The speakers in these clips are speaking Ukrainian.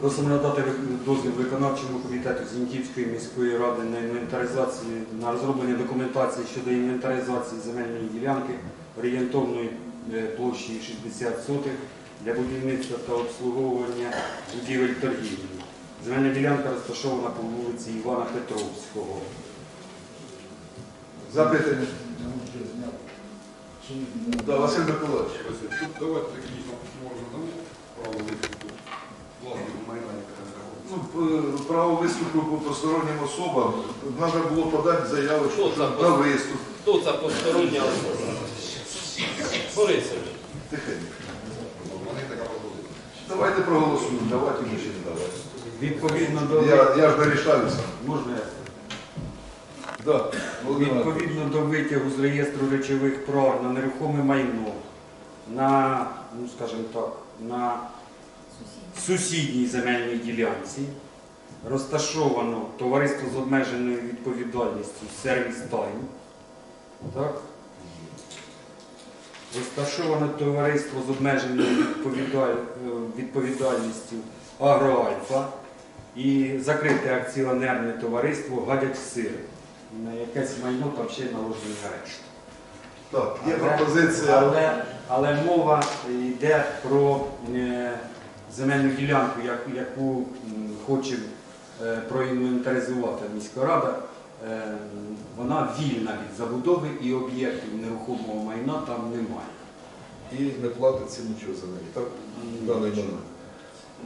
Просимо надати дозвіл виконавчому комітету Зіньківської міської ради на інвентаризацію на розроблення документації щодо інвентаризації земельної ділянки орієнтовної е, площею 60 сотих для будівництва та обслуговування будівель торгівлі. Земельна ділянка розташована по вулиці Івана Петровського. Запитання. Да, Василь Миколаївич. Тут давайте можна дамо право виступу власнику майна, яке знаходиться. Ну, е, право виступу по постороннім особам. Треба було подати заяву що за на виступ. Хто це постороння особа? Борисович. Тихенько. Давайте проголосуємо, давайте ми ще не давайте. Відповідно до Я, я ж не рішаю сам. можна я? Да. Володимир Анатолійович. Відповідно до витягу з реєстру речових прав на нерухоме майно, на, ну скажімо так, на сусідній земельній ділянці розташовано товариство з обмеженою відповідальністю Сервіс Тайм. Так? Розташовано товариство з обмеженою відповідаль- е, відповідальністю Агроальфа і закрите акціонерне товариство Гадять сир. На якесь майно там ще наложений арешт. Так, є пропозиція. Але, але мова йде про е, земельну ділянку, як- яку хоче е, проінвентаризувати міська рада. Е, Вона вільна від забудови і об'єктів нерухомого майна там немає. І не платиться нічого за неї. Так? Даний момент.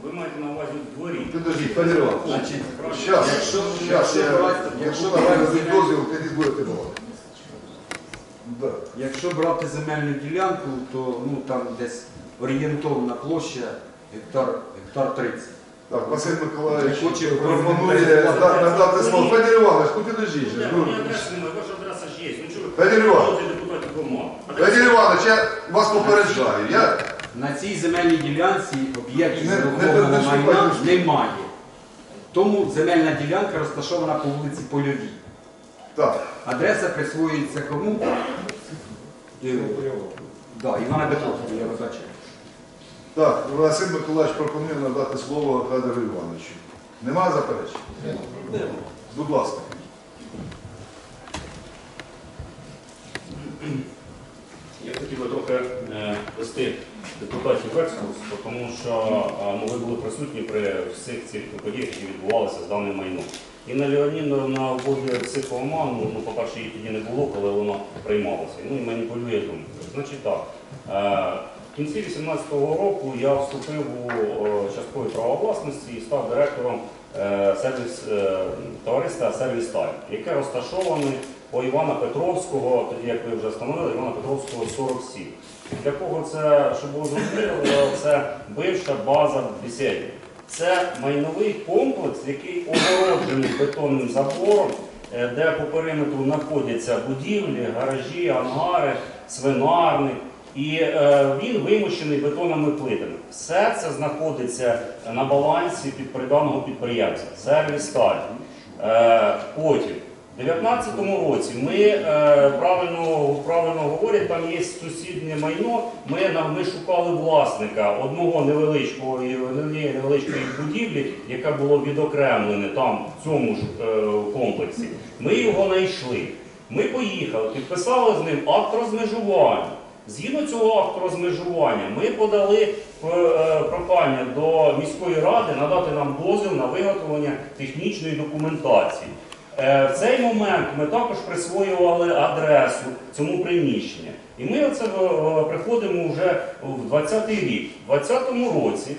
Ви маєте на увазі дворі. Підождіть, пані Іванович. Значить, Щас, якщо, щас, я, якщо дозвіл, тоді будете балакати. Да. Якщо брати земельну ділянку, то ну, там десь орієнтовна площа гектар, гектар 30. Так, Василь Миколаївич хоче пропонує надати слово. Пані Іванович, ну підождіть. же, Ну, Мені адреси немає, ваша адреса ж є. Ну чого ви Федір Іванович. проти депутатів дома? Пані Іванович, я вас попереджаю. Я На цій земельній ділянці об'єктів Не- не- нерухомого не майна немає. Тому земельна ділянка розташована по вулиці Польовій. так. Адреса присвоюється кому? Е, Да, Івана Петровського, я вибачаю. Так, Василь Миколаївич пропонує надати слово Федору Івановичу. Нема заперечень? Будь ласка. Я хотів би трохи е, вести депутатів в екскурс, тому що е, ну, були присутні при всіх цих подіях, які відбувалися з даним майном. І на Леонідовна вводить психооману, ну, по-перше, її тоді не було, коли воно приймалося. Ну і маніпулює думкою. Значить так. В кінці 2018 року я вступив у е, часткові права власності і став директором е, сервіс, е, товариства Сервіс Тайм, яке розташоване по Івана Петровського, тоді як ви вже встановили, Івана Петровського 47. Для кого це, щоб було зрозуміло, це бивша база бесіді. Це майновий комплекс, який огороджений бетонним забором, де по периметру знаходяться будівлі, гаражі, ангари, свинарник. І е, він вимощений бетонними плитами. Все це знаходиться на балансі під даного підприємця. Сервіс Сталь. Е, потім, у 2019 році ми е, правильно, правильно говорять, там є сусіднє майно. Ми, ми шукали власника одного невеличкого невеличкої будівлі, яка була відокремлена там в цьому ж е, комплексі. Ми його знайшли. Ми поїхали, підписали з ним акт розмежування. Згідно цього акту розмежування, ми подали е, прохання до міської ради надати нам дозвіл на виготовлення технічної документації. Е, В цей момент ми також присвоювали адресу цьому приміщенню. І ми оце е, приходимо вже в 20-й рік. У 20-му році е,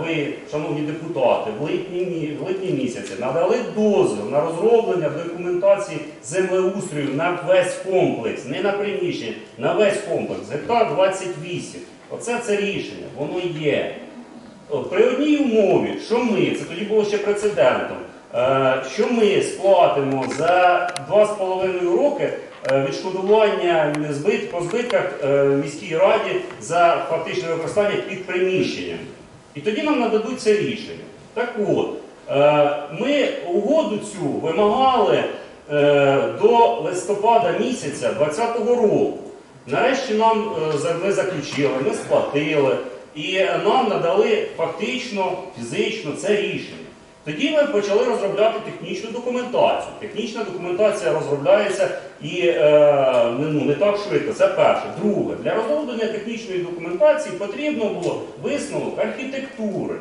ви, шановні депутати, в липні, в липні місяці надали дозвіл на розроблення документації землеустрою на весь комплекс, не на приміщення, на весь комплекс. Гектар 28. Оце це рішення, воно є. При одній умові, що ми, це тоді було ще прецедентом, е, що ми сплатимо за 2,5 роки е, відшкодування збит, по збитках е, міській раді за фактичне використання під приміщенням. І тоді нам нададуть це рішення. Так от, е, ми угоду цю вимагали е, до листопада місяця 2020 року. Нарешті нам е, ми заключили, ми сплатили. І нам надали фактично, фізично це рішення. Тоді ми почали розробляти технічну документацію. Технічна документація розробляється і е, ну, не так швидко. Це перше. Друге, для розроблення технічної документації потрібно було висновок архітектури.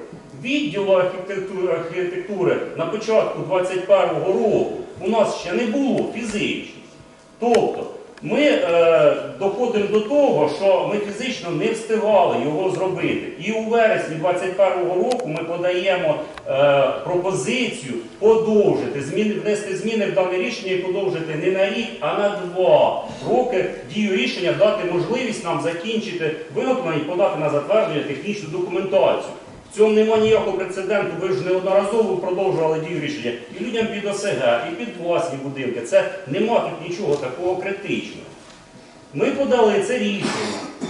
Відділу архітектури, архітектури на початку 21-го року у нас ще не було фізично. Тобто ми е, доходимо до того, що ми фізично не встигали його зробити. І у вересні 2021 року ми подаємо е, пропозицію подовжити, зміни, внести зміни в дане рішення і подовжити не на рік, а на два роки дію рішення, дати можливість нам закінчити виготовлення і подати на затвердження технічну документацію. В цьому немає ніякого прецеденту. Ви ж неодноразово продовжували дію рішення і людям під ОСГ, і під власні будинки. Це нема тут нічого такого критичного. Ми подали це рішення.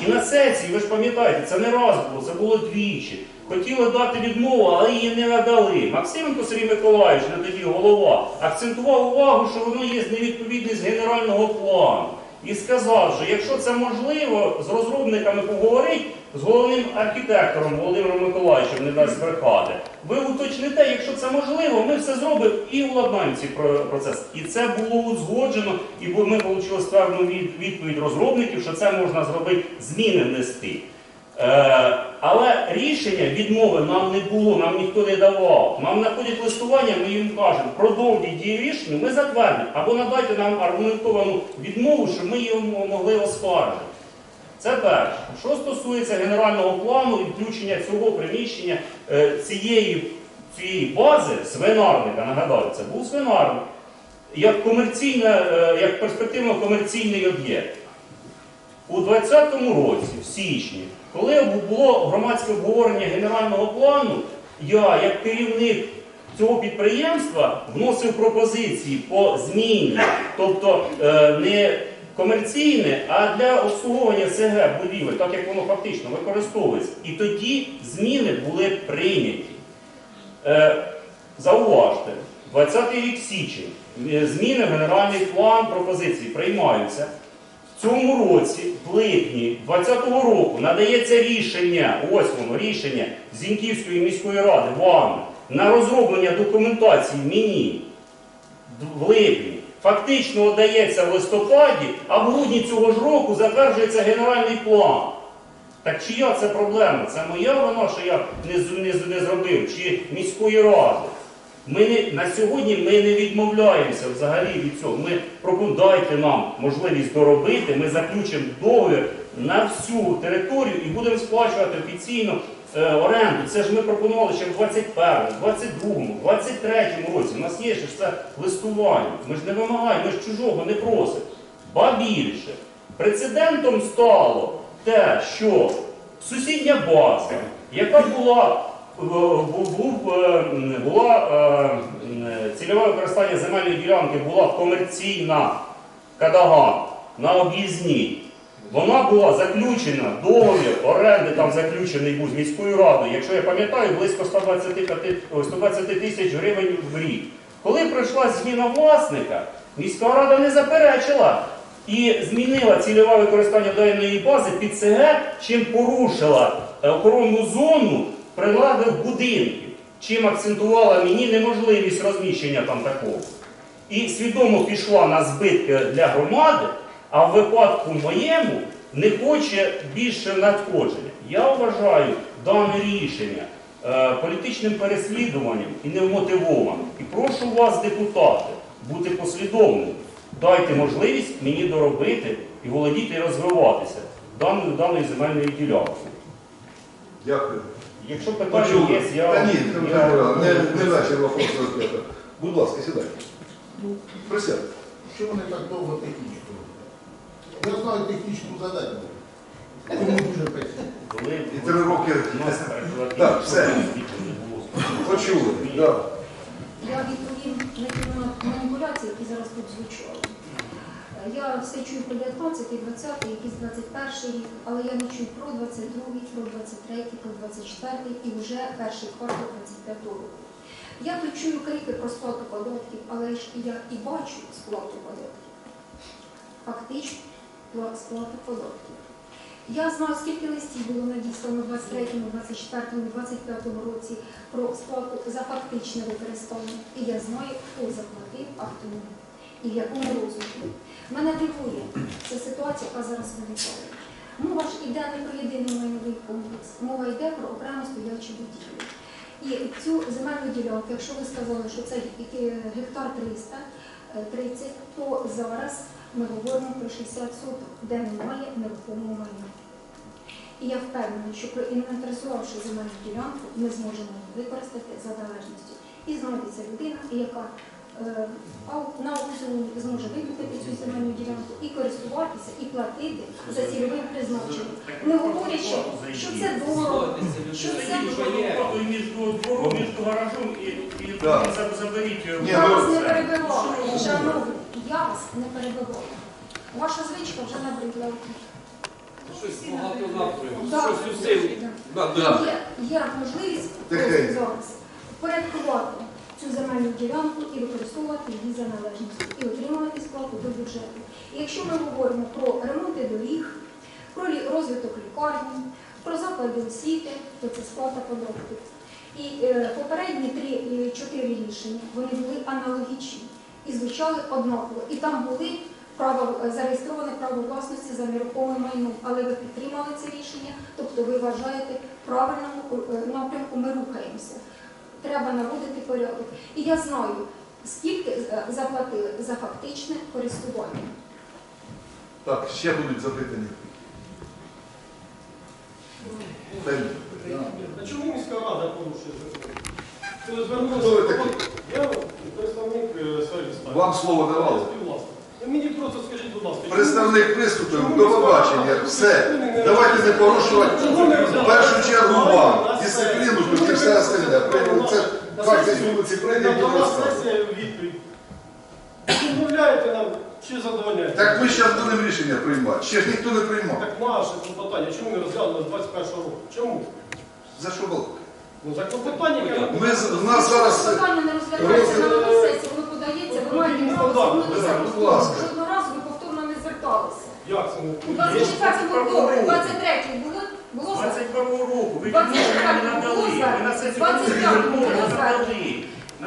І на сесії, ви ж пам'ятаєте, це не раз було, це було двічі. Хотіли дати відмову, але її не надали. Максименко Сергій Миколаївич, на тоді голова, акцентував увагу, що воно є невідповідність генерального плану. І сказав, що якщо це можливо, з розробниками поговорить, з головним архітектором Володимиром Миколаївичем не дасть брехати. Ви уточните, якщо це можливо, ми все зробимо і уладнаємо цей про- процес. І це було узгоджено, і ми отримали певну відповідь розробників, що це можна зробити, зміни внести. Е, але рішення відмови нам не було, нам ніхто не давав. Нам находять листування, ми їм кажемо, продовжіть дію рішення, ми затвердимо. Або надайте нам аргументовану відмову, щоб ми її могли оскаржити. Це перше. Що стосується генерального плану і включення цього приміщення е, цієї, цієї бази свинарника, нагадаю, це був свинарник, як е, як перспективно комерційний об'єкт. У 2020 році, в січні, коли було громадське обговорення генерального плану, я, як керівник цього підприємства, вносив пропозиції по зміні, тобто е, не комерційне, а для обслуговування СГ будівель, так як воно фактично використовується. І тоді зміни були прийняті. Е, зауважте, 20 рік січень, е, зміни в генеральний план пропозиції приймаються. В цьому році, в липні 2020 року, надається рішення, ось воно рішення Зіньківської міської ради вам на розроблення документації мені в липні. Фактично дається в листопаді, а в грудні цього ж року затверджується генеральний план. Так чия це проблема? Це моя вина, що я не, не, не зробив, чи міської ради. Ми не, на сьогодні ми не відмовляємося взагалі від цього. Ми пропонуємо, дайте нам можливість доробити, ми заключимо договір на всю територію і будемо сплачувати офіційно е, оренду. Це ж ми пропонували ще в 21-му, 22-му, 23-му році. У нас є ще це листування. Ми ж не вимагаємо, ми ж чужого не просимо. Ба більше. Прецедентом стало те, що сусідня база, яка була, е, е, була е, цільове використання земельної ділянки була комерційна Кадаган на об'їзній. Вона була заключена, договір оренди там заключений був з міською радою, якщо я пам'ятаю, близько 125 120 тисяч гривень в рік. Коли прийшла зміна власника, міська рада не заперечила і змінила цільове використання даної бази під СГ, чим порушила е, охоронну зону прилеглих будинків, чим акцентувала мені неможливість розміщення там такого. І свідомо пішла на збитки для громади, а в випадку моєму не хоче більше надходження. Я вважаю дане рішення е, політичним переслідуванням і невмотивованим. І прошу вас, депутати, бути послідовними. Дайте можливість мені доробити і володіти і розвиватися даною даною земельною ділянкою. Дякую. Якщо питання є, я, Та ні, я... не, не наче. Будь ласка, сідайте. Присядьте. Що вони так довго роблять? Я знаю технічну задачу. Тому дуже печально. І три роки. Так, все. Почули. Да. Я відповім на ті маніпуляції, які зараз тут звучали. Я все чую про 19, 20, якийсь 21 рік, але я не чую про 22, про 23, про 24 і вже перший квартал 25 року. Я тут чую крики про сплату податків, але ж я і бачу сплату податків. Фактично пла- сплату податків. Я знаю, скільки листів було надіслано в 23, 24, 25 році про сплату за фактичне використання. І я знаю, хто заплатив автомобіль і в якому розмірі. Мене дивує ця ситуація, яка зараз виникає. Мова ж іде не про єдиний майновий комплекс, мова йде про окремо стоячі будівлі. І цю земельну ділянку, якщо ви сказали, що це гектар 300, е, 30, то зараз ми говоримо про 60 соток, де немає нерухомого майна. І я впевнена, що проінвентаризувавши земельну ділянку, ми зможемо її використати за належністю. І знайдеться людина, яка е, на аукціоні зможе викупити цю земельну ділянку і користуватися, і платити за цільовим призначенням. Не говорячи, що це дорого, що це між двором, між гаражом і, заберіть. е, Ні, Я ну- вас не я вас. Ваша звичка вже набридла. Щось багато напрямку, Да. щось. Да, да. Є, є можливість зараз порядкувати цю земельну ділянку і використовувати її за належністю і отримувати сплату до бюджету. І якщо ми говоримо про ремонти доріг, про лі- розвиток лікарні, про заклади освіти, то це сплата податків. І е, попередні три і чотири рішення вони були аналогічні і звучали однаково. І там були право е, зареєстроване право власності за нерухоме майно, але ви підтримали це рішення, тобто ви вважаєте правильному е, напрямку ми рухаємося. Треба наводити порядок. І я знаю, скільки е, заплатили за фактичне користування. Так, ще будуть запитання. А чому міська рада порушує закон? Я представник. Вам слово давали? Мені просто скажіть, будь ласка, Представник приступив, до побачення. Все. Давайте не порушувати в першу чергу вам. Дисципліну тут і все остальне. Прийняли це факт з вулиці прийняв, До відповідь. Відмовляєте нам чи задовольняєте? Так ми зараз будемо рішення приймати. Ще ж ніхто не приймав. Так наше клопотання, чому не розглянули з 21 року? Чому? За що балакати? Ну за клопотання, яке Ми у нас зараз питання не розглядається на новій сесії, воно подається, ви маєте право звернутися. Так, будь ласка. Жодного разу ви повторно не зверталися. як це не У 24-му добре, 23-й було, було за- 21 року, ви 24 не надали, ви на сесію 25 не було надали.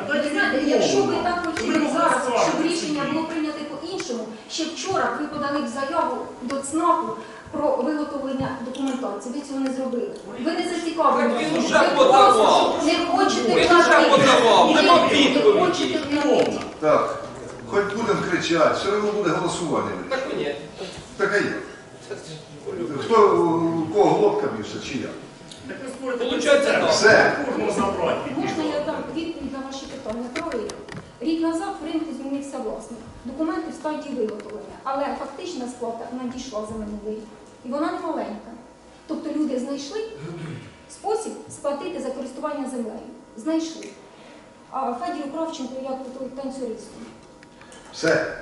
Ви знаєте, якщо ви так Ви хотіли зараз, скласти щоб рішення було прийнято по-іншому, ще вчора ви подали б заяву до ЦНАПу про виготовлення документації. Ви цього не зробили. Ви не зацікавлені. Так він Ви уже просто подавав. Не хочете платити. вже подавав, Ні, нема не хочете платити. Так, хоч будемо кричати, все одно буде голосування. Так і ні. Таке є. Хто, у кого глотка більше, чи я? Так ви спорите, Получається, так. Все. Можна я дам відповідь на ваші питання? Правильно. Рік назад в ринку змінився власник. Документи в стадії виготовлення, але фактична сплата надійшла за минулий рік. І вона не маленька. Тобто люди знайшли спосіб сплатити за користування землею. Знайшли. А Федіру Кравченко як танцюристу. Все.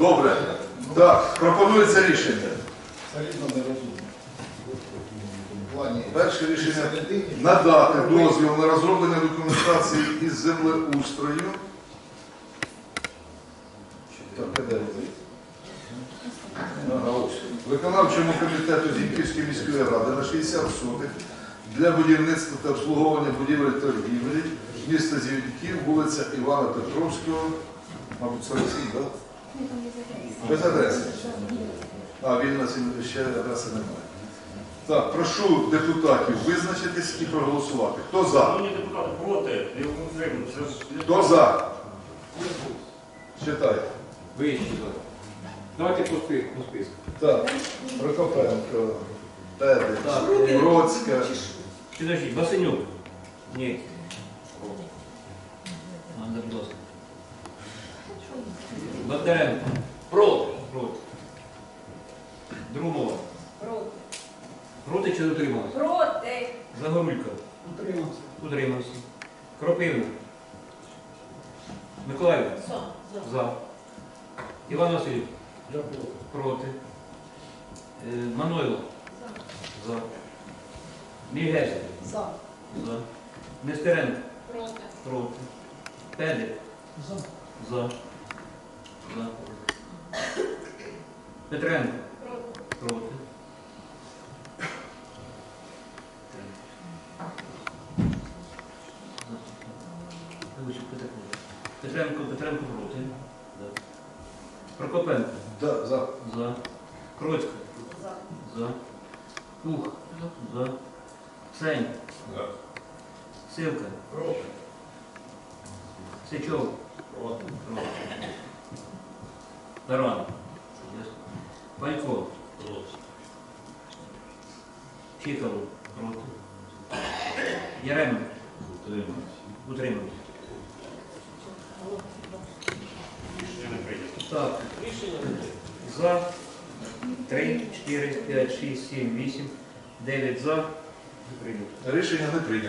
Добре. Так, пропонується рішення. Перше рішення надати дозвіл на розроблення документації із землеустрою. Виконавчому комітету Зіньківської міської ради на 60 сотих для будівництва та обслуговування будівель торгівлі міста Зіньків, вулиця Івана Петровського, мабуть, 47, так? Ну. Без адреси. А, він на сім- ще адреси немає. Так, прошу депутатів визначитись і проголосувати. Хто за? Шановні депутати, проти, не. Хто за? Читайте. Вище. Давайте по списку. По списку. Так, Прокопенко, Педич, Бродська, Підожди, Басенюк. Ні. Андрій Доск. Бондаренко. Проти. Проти. Друмова. Проти Проти чи утрималась? Проти. Загорулько. Утримався. Утримався. Кропивна. Миколаїв. За. Іван Васильович. Я проти. Проти. Е, Манойло. За. Мігезь. За. За. Нестеренко. Проти. Проти. Педик. За. За. Да, Петренко. Проти. Петренко, Петренко проти. Прокопенко. Да, за. За. Кроцька. За. За. Ух. За. Сень. Да. Сивка. Проти. Сичов. Проти. Проти. Таран. Панько. Чикало. Проти. Яременко. Не прийнято. Так. За. 3, 4, 5, 6, 7, 8, 9 за. Прийнято. Рішення не прийнято.